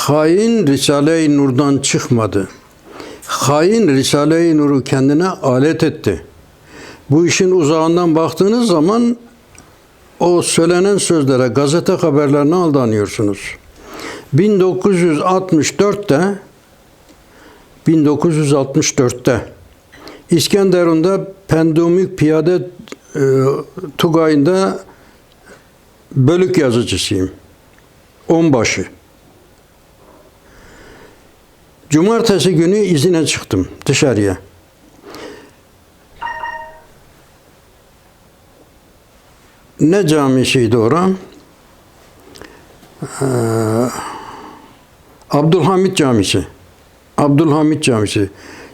Hain Risale-i Nur'dan çıkmadı. Hain Risale-i Nur'u kendine alet etti. Bu işin uzağından baktığınız zaman o söylenen sözlere, gazete haberlerine aldanıyorsunuz. 1964'te 1964'te İskenderun'da Pendumik Piyade e, Tugayı'nda bölük yazıcısıyım. Onbaşı. Cumartesi günü izine çıktım dışarıya. Ne camisiydi ora? Ee, Abdülhamit Camisi. Abdülhamit Camisi.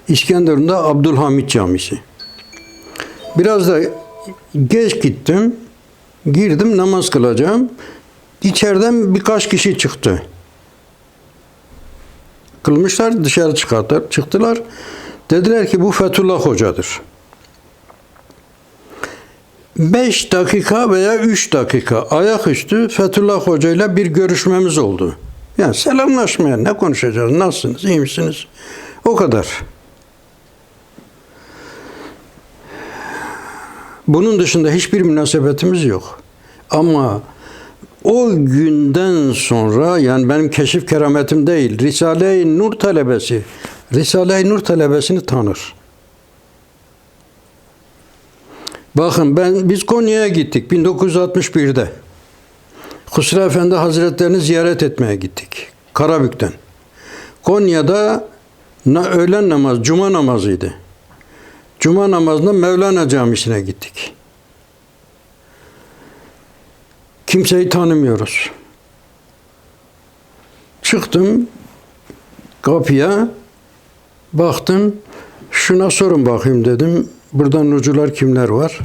İskenderun'da Abdülhamit Camisi. Biraz da geç gittim. Girdim namaz kılacağım. İçeriden birkaç kişi çıktı. Kılmışlar dışarı çıkarttılar, çıktılar. Dediler ki bu Fethullah Hoca'dır. 5 dakika veya 3 dakika ayaküstü Fethullah Hoca ile bir görüşmemiz oldu. Yani selamlaşmaya ne konuşacağız? Nasılsınız? iyi misiniz? O kadar. Bunun dışında hiçbir münasebetimiz yok. Ama o günden sonra yani benim keşif kerametim değil, Risale-i Nur talebesi, Risale-i Nur talebesini tanır. Bakın ben biz Konya'ya gittik 1961'de. Husrev Efendi Hazretlerini ziyaret etmeye gittik. Karabük'ten. Konya'da öğlen namaz, cuma namazıydı. Cuma namazında Mevlana Camisi'ne gittik. Kimseyi tanımıyoruz. Çıktım kapıya, baktım, şuna sorun bakayım dedim. Burada nurcular kimler var?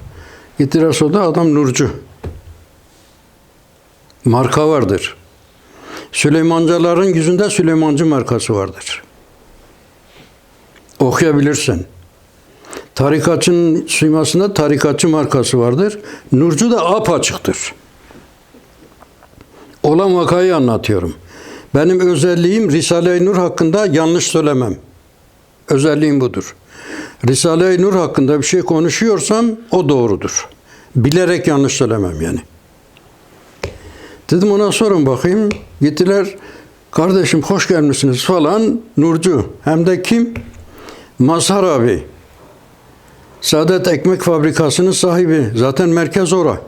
Gittiler sordu, adam nurcu. Marka vardır. Süleymancaların yüzünde Süleymancı markası vardır. Okuyabilirsin. Tarikatçının suymasında tarikatçı markası vardır. Nurcu da apaçıktır. Olan vakayı anlatıyorum. Benim özelliğim Risale-i Nur hakkında yanlış söylemem. Özelliğim budur. Risale-i Nur hakkında bir şey konuşuyorsam o doğrudur. Bilerek yanlış söylemem yani. Dedim ona sorun bakayım. Gittiler. Kardeşim hoş gelmişsiniz falan. Nurcu. Hem de kim? Mazhar abi. Saadet Ekmek Fabrikası'nın sahibi. Zaten merkez ora.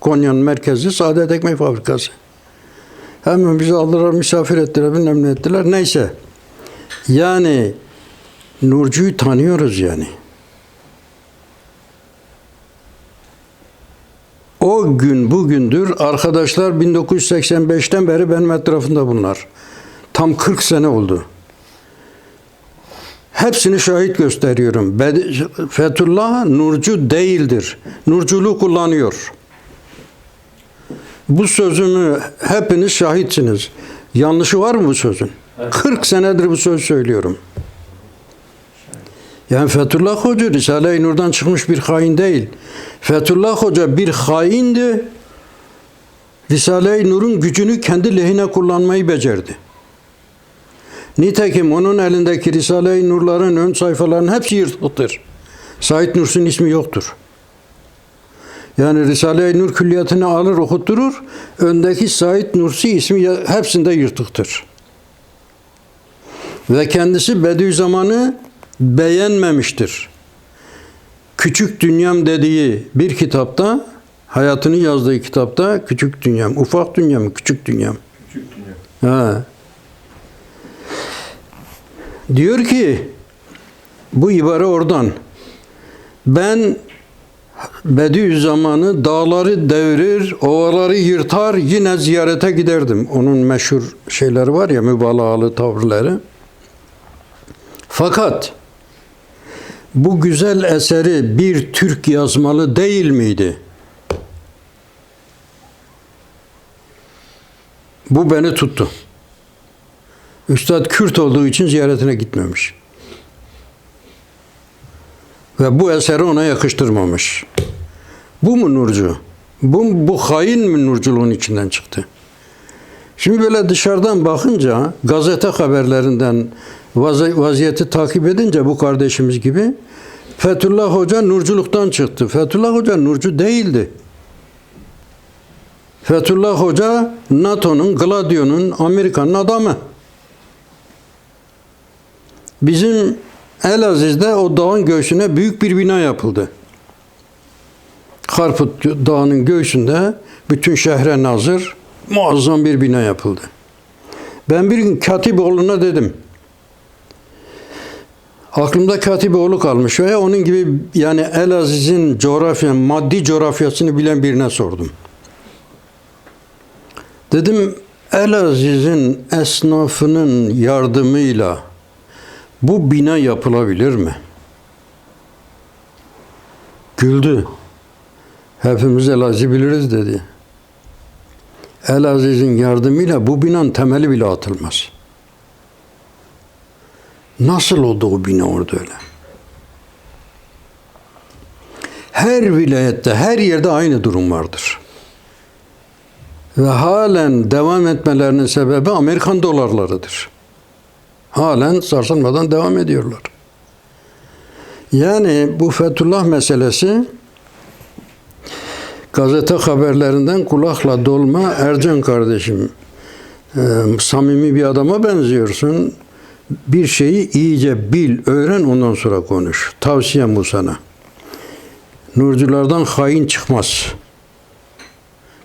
Konya'nın merkezi Saadet Ekmek Fabrikası. Hemen bizi aldılar, misafir ettiler, bilmem ne ettiler. Neyse. Yani Nurcu'yu tanıyoruz yani. O gün bugündür arkadaşlar 1985'ten beri benim etrafında bunlar. Tam 40 sene oldu. Hepsini şahit gösteriyorum. Fethullah Nurcu değildir. Nurculuğu kullanıyor. Bu sözümü hepiniz şahitsiniz. Yanlışı var mı bu sözün? 40 senedir bu söz söylüyorum. Yani Fethullah Hoca Risale-i Nur'dan çıkmış bir hain değil. Fethullah Hoca bir haindi. Risale-i Nur'un gücünü kendi lehine kullanmayı becerdi. Nitekim onun elindeki Risale-i Nur'ların ön sayfalarının hepsi yırtıktır. Said Nursi'nin ismi yoktur. Yani Risale-i Nur külliyatını alır okutturur. Öndeki Said Nursi ismi hepsinde yırtıktır. Ve kendisi Bediüzzaman'ı beğenmemiştir. Küçük Dünyam dediği bir kitapta, hayatını yazdığı kitapta Küçük Dünyam, ufak dünyam, küçük dünyam. Küçük dünya. Ha. Diyor ki bu ibare oradan. Ben Bediüzzaman'ı dağları devirir, ovaları yırtar, yine ziyarete giderdim. Onun meşhur şeyleri var ya, mübalağalı tavırları. Fakat bu güzel eseri bir Türk yazmalı değil miydi? Bu beni tuttu. Üstad Kürt olduğu için ziyaretine gitmemiş. Ve bu eseri ona yakıştırmamış. Bu mu Nurcu? Bu, bu hain mi Nurculuğun içinden çıktı? Şimdi böyle dışarıdan bakınca gazete haberlerinden vazi- vaziyeti takip edince bu kardeşimiz gibi Fethullah Hoca nurculuktan çıktı. Fethullah Hoca nurcu değildi. Fethullah Hoca NATO'nun, Gladio'nun, Amerika'nın adamı. Bizim Elaziz'de o dağın göğsüne büyük bir bina yapıldı. Harput Dağı'nın göğsünde bütün şehre nazır muazzam bir bina yapıldı. Ben bir gün Katipoğlu'na dedim. Aklımda Katipoğlu kalmış ve onun gibi yani Elaziz'in coğrafya, maddi coğrafyasını bilen birine sordum. Dedim Elaziz'in esnafının yardımıyla bu bina yapılabilir mi? Güldü. Hepimiz Elaziz'i biliriz dedi. Elaziz'in yardımıyla bu binanın temeli bile atılmaz. Nasıl oldu o bina orada öyle? Her vilayette, her yerde aynı durum vardır. Ve halen devam etmelerinin sebebi Amerikan dolarlarıdır. Halen sarsılmadan devam ediyorlar. Yani bu Fethullah meselesi gazete haberlerinden kulakla dolma Ercan kardeşim e, samimi bir adama benziyorsun. Bir şeyi iyice bil, öğren ondan sonra konuş. Tavsiyem bu sana. Nurculardan hain çıkmaz.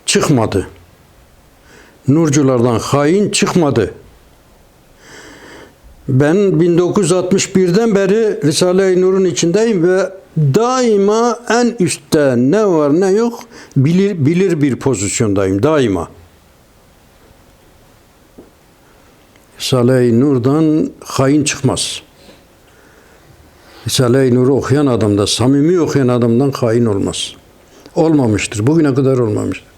Çıkmadı. Nurculardan hain çıkmadı. Ben 1961'den beri Risale-i Nur'un içindeyim ve daima en üstte ne var ne yok bilir bilir bir pozisyondayım daima. Risale-i Nur'dan hain çıkmaz. Risale-i Nur'u okuyan adamda, samimi okuyan adamdan hain olmaz. Olmamıştır. Bugüne kadar olmamıştır.